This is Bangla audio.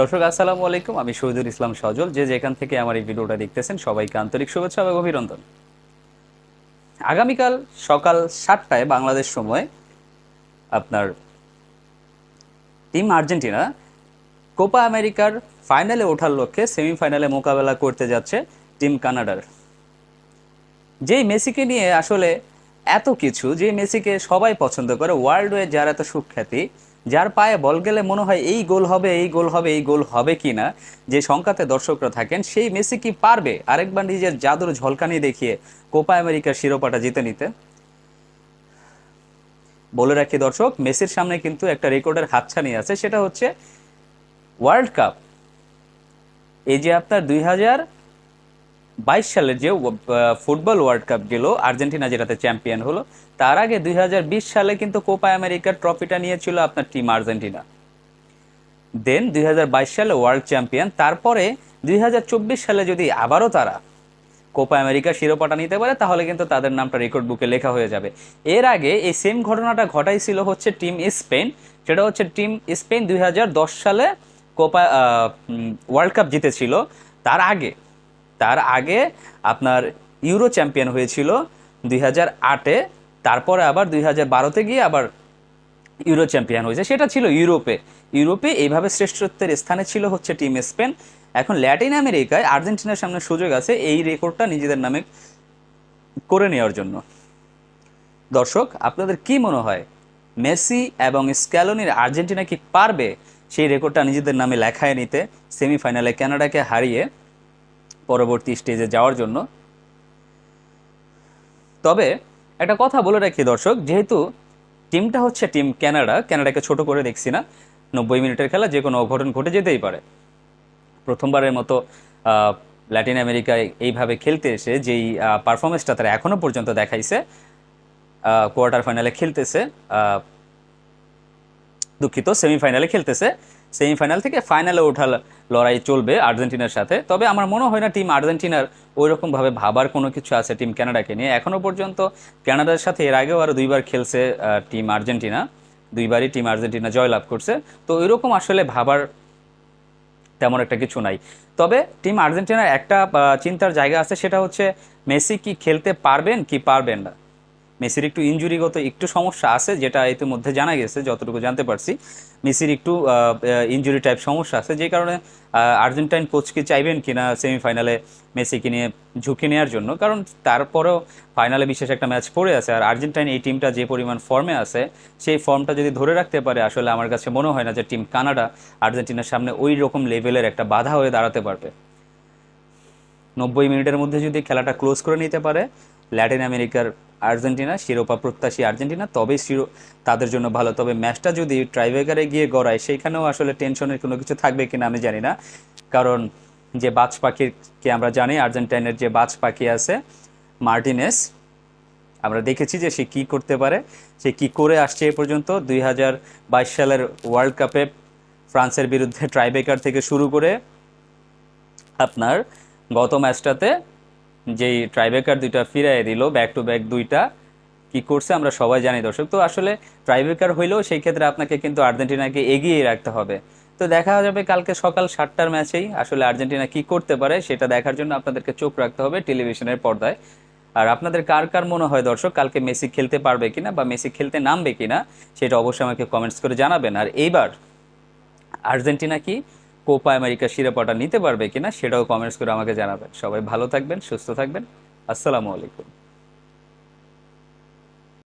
দর্শক, আসসালামু আলাইকুম। আমি শহীদুল ইসলাম সজল। যে যেখান থেকে আমার এই ভিডিওটা দেখতেছেন, সবাইকে আন্তরিক শুভেচ্ছা এবং অভিনন্দন। আগামীকাল সকাল সাতটায় বাংলাদেশ সময়, আপনার টিম আর্জেন্টিনা কোপা আমেরিকার ফাইনালে ওঠার লক্ষ্যে সেমিফাইনালে মোকাবেলা করতে যাচ্ছে টিম কানাডার। যেই মেসিকে নিয়ে আসলে এত কিছু যে মেসিকে সবাই পছন্দ করে, ওয়ার্ল্ড ওয়ে যার এত সুখ্যাতি যার পায়ে বল গেলে মনে হয় এই গোল হবে, এই গোল হবে, এই গোল হবে কি না যে সংখ্যাতে দর্শকরা থাকেন, সেই মেসি কি পারবে? আরেকবার নিজের জাদুর ঝলকানি দেখিয়ে কোপা আমেরিকার শিরোপাটা জিতে নিতে। বলে রাখি দর্শক, মেসির সামনে কিন্তু একটা রেকর্ডের হাতছানি আছে, সেটা হচ্ছে ওয়ার্ল্ড কাপ। এই যে আপনার দুই হাজার বাইশ সালের যে ফুটবল ওয়ার্ল্ড কাপ গেল, আর্জেন্টিনা যেটাতে চ্যাম্পিয়ন হলো, তার আগে দুই সালে কিন্তু কোপা আমেরিকার ট্রফিটা নিয়েছিল আপনার টিম আর্জেন্টিনা। দেন দুই হাজার বাইশ সালে ওয়ার্ল্ড চ্যাম্পিয়ন, তারপরে দুই হাজার চব্বিশ সালে যদি আবারও তারা কোপা আমেরিকা শিরোপাটা নিতে পারে, তাহলে কিন্তু তাদের নামটা রেকর্ড বুকে লেখা হয়ে যাবে। এর আগে এই সেম ঘটনাটা ঘটাইছিল হচ্ছে টিম স্পেন, সেটা হচ্ছে টিম স্পেন দুই হাজার দশ সালে কোপা ওয়ার্ল্ড কাপ জিতেছিল। তার আগে তার আগে আপনার ইউরো চ্যাম্পিয়ন হয়েছিল দুই হাজার আটে, তারপরে আবার দুই হাজার বারোতে গিয়ে আবার ইউরো চ্যাম্পিয়ন হয়েছে। সেটা ছিল ইউরোপে। ইউরোপে এইভাবে শ্রেষ্ঠত্বের স্থানে ছিল হচ্ছে টিম স্পেন। এখন ল্যাটিন আমেরিকায় আর্জেন্টিনার সামনে সুযোগ আছে এই রেকর্ডটা নিজেদের নামে করে নেওয়ার জন্য। দর্শক, আপনাদের কি মনে হয়? মেসি এবং স্ক্যালোনির আর্জেন্টিনা কি পারবে সেই রেকর্ডটা নিজেদের নামে লেখায় নিতে? সেমিফাইনালে কানাডাকে হারিয়ে পরবর্তী স্টেজে যাওয়ার জন্য। তবে একটা কথা বলে রাখি দর্শক, যেহেতু টিমটা হচ্ছে টিম ক্যানাডা ক্যানাডাকে ছোট করে দেখছি না, নব্বই মিনিটের খেলা যে কোনো অঘটন ঘটে যেতেই পারে। প্রথমবারের মতো ল্যাটিন আমেরিকায় এইভাবে খেলতে এসে যেই পারফরমেন্সটা তারা এখনও পর্যন্ত দেখাইছে কোয়ার্টার ফাইনালে খেলতেছে দুঃখিত সেমিফাইনালে খেলতেছে। সেমিফাইনাল থেকে ফাইনালে ওঠার লড়াই চলবে আর্জেন্টিনার সাথে। তবে আমার মনে হয় না টিম আর্জেন্টিনার ওই রকমভাবে ভাবার কোনো কিছু আছে টিম কানাডাকে নিয়ে। এখনও পর্যন্ত কানাডার সাথে এর আগেও আরও দুইবার খেলছে টিম আর্জেন্টিনা। দুইবারই টিম আর্জেন্টিনা জয়লাভ করছে। তো ওইরকম আসলে ভাবার তেমন একটা কিছু নাই। তবে টিম আর্জেন্টিনার একটা চিন্তার জায়গা আছে, সেটা হচ্ছে মেসি কি খেলতে পারবেন কি পারবেন না। মেসির একটু ইঞ্জুরিগত একটু সমস্যা আছে, যেটা ইতিমধ্যে জানা গেছে, যতটুকু জানতে পারছি। মেসির একটু ইঞ্জুরি টাইপ সমস্যা আছে, যে কারণে আর্জেন্টাইন কোচ কি চাইবেন কিনা সেমিফাইনালে মেসিকে নিয়ে ঝুঁকি নেওয়ার জন্য? কারণ তারপরেও ফাইনালে বিশেষ একটা ম্যাচ পড়ে আছে, আর আর্জেন্টাইন এই টিমটা যে পরিমাণ ফর্মে আছে, সেই ফর্মটা যদি ধরে রাখতে পারে, আসলে আমার কাছে মনে হয় না যে টিম কানাডা আর্জেন্টিনার সামনে ওই রকম লেভেলের একটা বাধা হয়ে দাঁড়াতে পারবে। নব্বই মিনিটের মধ্যে যদি খেলাটা ক্লোজ করে নিতে পারে ল্যাটিন আমেরিকার আর্জেন্টিনা, শিরোপা প্রত্যাশী আর্জেন্টিনা তবেই শিরো তাদের জন্য ভালো। তবে ম্যাচটা যদি ট্রাইবেকারে গিয়ে গড়ায় সেইখানেও আসলে টেনশনের কোনো কিছু থাকবে কিনা আমি জানি না। কারণ যে বাজ পাখিকে আমরা জানি, আর্জেন্টাইনের যে বাজ পাখি আছে, মার্টিনেস, আমরা দেখেছি যে সে কি করতে পারে, সে কি করে আসছে এ পর্যন্ত। দুই হাজার বাইশ সালের ওয়ার্ল্ড কাপে ফ্রান্সের বিরুদ্ধে ট্রাইবেকার থেকে শুরু করে আপনার গত ম্যাচটাতে যেই ট্রাইবেকার দুইটা ফিরাই দিল ব্যাক টু ব্যাক দুইটা, কি করছে আমরা সবাই জানি দর্শক। তো আসলে ট্রাইবেকার হইলেও সেই ক্ষেত্রে আপনাকে কিন্তু আর্জেন্টিনাকে এগিয়ে রাখতে হবে। তো দেখা যাবে কালকে সকাল সাতটার ম্যাচেই আসলে আর্জেন্টিনা কি করতে পারে সেটা দেখার জন্য আপনাদেরকে চোখ রাখতে হবে টেলিভিশনের পর্দায়। আর আপনাদের কার কার মনে হয় দর্শক, কালকে মেসি খেলতে পারবে কিনা বা মেসি খেলতে নামবে কিনা, সেটা অবশ্যই আমাকে কমেন্টস করে জানাবেন। আর এইবার আর্জেন্টিনা কি কোপা আমেরিকা শিরোপাটা নিতে পারবে কিনা সেটাও কমেন্টস করে আমাকে জানাবেন। সবাই ভালো থাকবেন, সুস্থ থাকবেন। আসসালামু আলাইকুম।